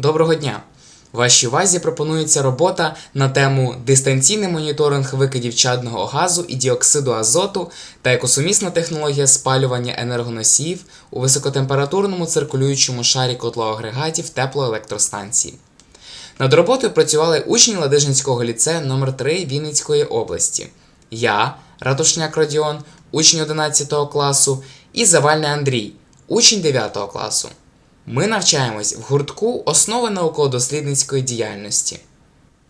Доброго дня! Вашій увазі пропонується робота на тему дистанційний моніторинг викидів чадного газу і діоксиду азоту та екосумісна технологія спалювання енергоносіїв у високотемпературному циркулюючому шарі котлоагрегатів теплоелектростанції. Над роботою працювали учні Ладижинського ліцею номер 3 Вінницької області. Я, Ратушняк Родіон, учень 11 класу, і Завальний Андрій, учень 9 класу. Ми навчаємось в гуртку основи науково-дослідницької діяльності.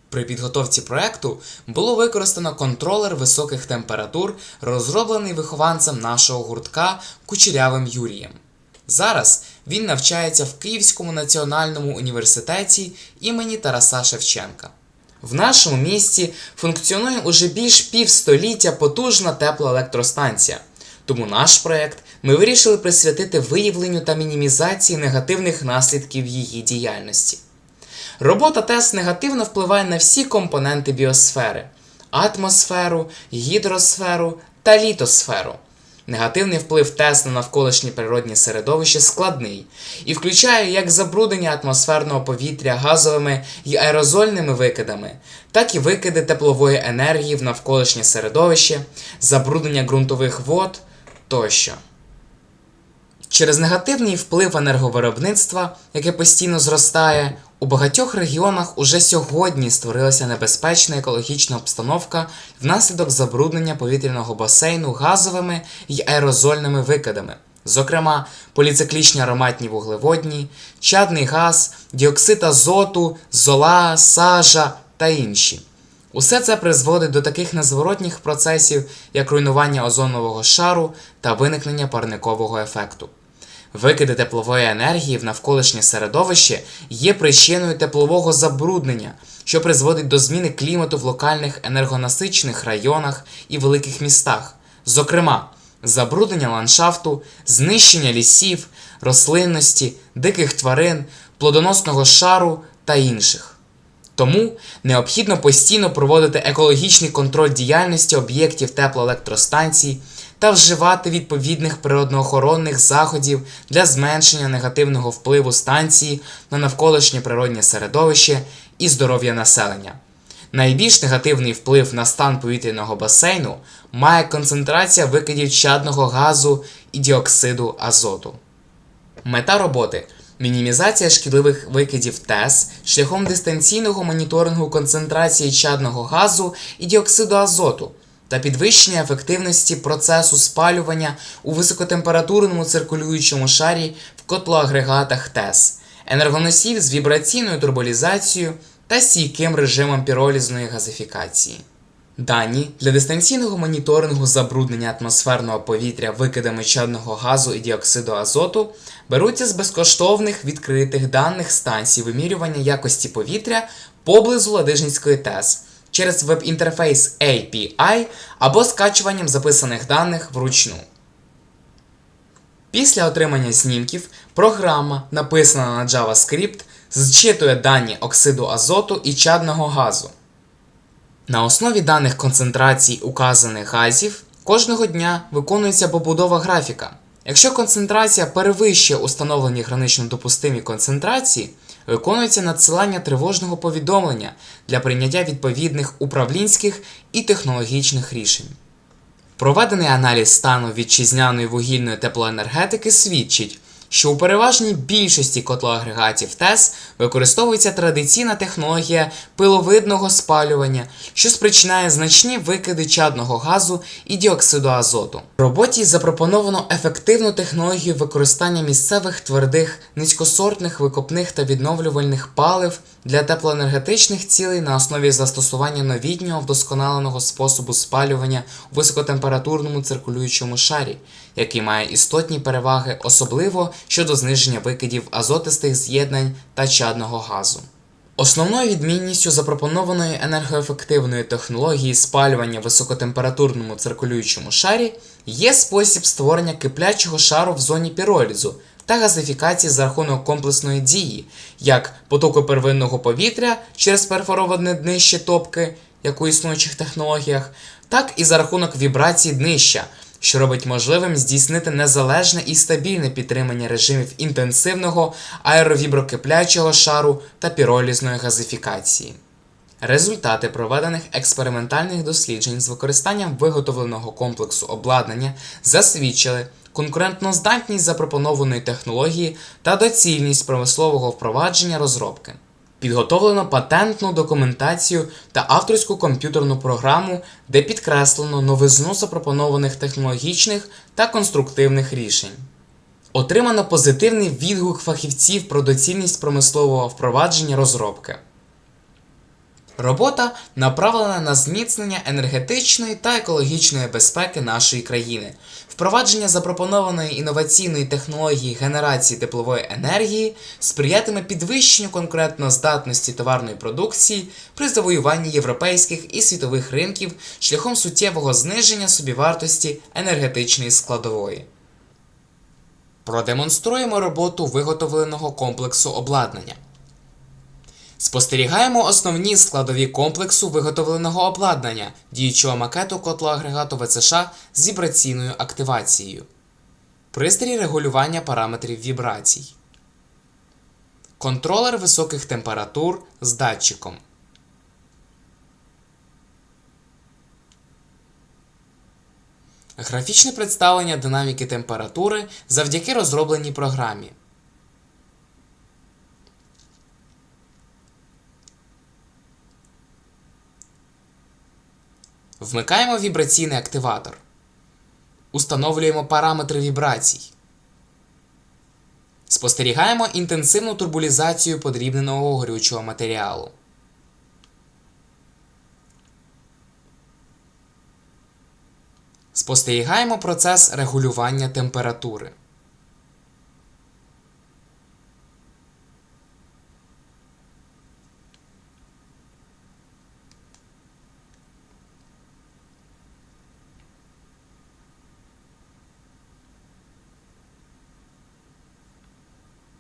При підготовці проекту було використано контролер високих температур, розроблений вихованцем нашого гуртка Кучерявим Юрієм. Зараз він навчається в Київському національному університеті імені Тараса Шевченка. В нашому місті функціонує уже більш півстоліття потужна теплоелектростанція. Тому наш проект ми вирішили присвятити виявленню та мінімізації негативних наслідків її діяльності. Робота ТЕС негативно впливає на всі компоненти біосфери: атмосферу, гідросферу та літосферу. Негативний вплив ТЕС на навколишнє природнє середовище складний і включає як забруднення атмосферного повітря газовими і аерозольними викидами, так і викиди теплової енергії в навколишнє середовище, забруднення ґрунтових вод тощо. Через негативний вплив енерговиробництва, яке постійно зростає, у багатьох регіонах уже сьогодні створилася небезпечна екологічна обстановка внаслідок забруднення повітряного басейну газовими й аерозольними викидами, зокрема поліциклічні ароматні вуглеводні, чадний газ, діоксид азоту, зола, сажа та інші. Усе це призводить до таких незворотніх процесів, як руйнування озонового шару та виникнення парникового ефекту. Викиди теплової енергії в навколишнє середовище є причиною теплового забруднення, що призводить до зміни клімату в локальних енергонасичених районах і великих містах, зокрема, забруднення ландшафту, знищення лісів, рослинності, диких тварин, плодоносного шару та інших. Тому необхідно постійно проводити екологічний контроль діяльності об'єктів теплоелектростанцій та вживати відповідних природоохоронних заходів для зменшення негативного впливу станції на навколишнє природнє середовище і здоров'я населення. Найбільш негативний вплив на стан повітряного басейну має концентрація викидів чадного газу і діоксиду азоту. Мета роботи мінімізація шкідливих викидів ТЕС шляхом дистанційного моніторингу концентрації чадного газу і діоксиду азоту та підвищення ефективності процесу спалювання у високотемпературному циркулюючому шарі в котлоагрегатах ТЕС, енергоносів з вібраційною турболізацією та стійким режимом піролізної газифікації. Дані для дистанційного моніторингу забруднення атмосферного повітря викидами чадного газу і діоксиду азоту беруться з безкоштовних відкритих даних станцій вимірювання якості повітря поблизу Ладижницької ТЕС через веб-інтерфейс API або скачуванням записаних даних вручну. Після отримання знімків програма, написана на JavaScript, зчитує дані оксиду азоту і чадного газу. На основі даних концентрацій указаних газів кожного дня виконується побудова графіка. Якщо концентрація перевищує установлені гранично допустимі концентрації, виконується надсилання тривожного повідомлення для прийняття відповідних управлінських і технологічних рішень. Проведений аналіз стану вітчизняної вугільної теплоенергетики свідчить, що у переважній більшості котлоагрегатів ТЕС використовується традиційна технологія пиловидного спалювання, що спричиняє значні викиди чадного газу і діоксиду азоту. В роботі запропоновано ефективну технологію використання місцевих твердих низькосортних викопних та відновлювальних палив для теплоенергетичних цілей на основі застосування новітнього вдосконаленого способу спалювання у високотемпературному циркулюючому шарі, який має істотні переваги, особливо щодо зниження викидів азотистих з'єднань та чадного газу. Основною відмінністю запропонованої енергоефективної технології спалювання в високотемпературному циркулюючому шарі є спосіб створення киплячого шару в зоні піролізу та газифікації за рахунок комплексної дії, як потоку первинного повітря через перфороване днище топки, як у існуючих технологіях, так і за рахунок вібрацій днища, що робить можливим здійснити незалежне і стабільне підтримання режимів інтенсивного аеровіброкиплячого шару та піролізної газифікації. Результати проведених експериментальних досліджень з використанням виготовленого комплексу обладнання засвідчили конкурентноздатність запропонованої технології та доцільність промислового впровадження розробки. Підготовлено патентну документацію та авторську комп'ютерну програму, де підкреслено новизну запропонованих технологічних та конструктивних рішень. Отримано позитивний відгук фахівців про доцільність промислового впровадження розробки. Робота направлена на зміцнення енергетичної та екологічної безпеки нашої країни, впровадження запропонованої інноваційної технології генерації теплової енергії сприятиме підвищенню конкурентноздатності товарної продукції при завоюванні європейських і світових ринків шляхом суттєвого зниження собівартості енергетичної складової. Продемонструємо роботу виготовленого комплексу обладнання. Спостерігаємо основні складові комплексу виготовленого обладнання діючого макету котлоагрегату ВЦШ з вібраційною активацією. Пристрій регулювання параметрів вібрацій. Контролер високих температур з датчиком. Графічне представлення динаміки температури завдяки розробленій програмі. Вмикаємо вібраційний активатор. Установлюємо параметри вібрацій. Спостерігаємо інтенсивну турбулізацію подрібненого горючого матеріалу. Спостерігаємо процес регулювання температури.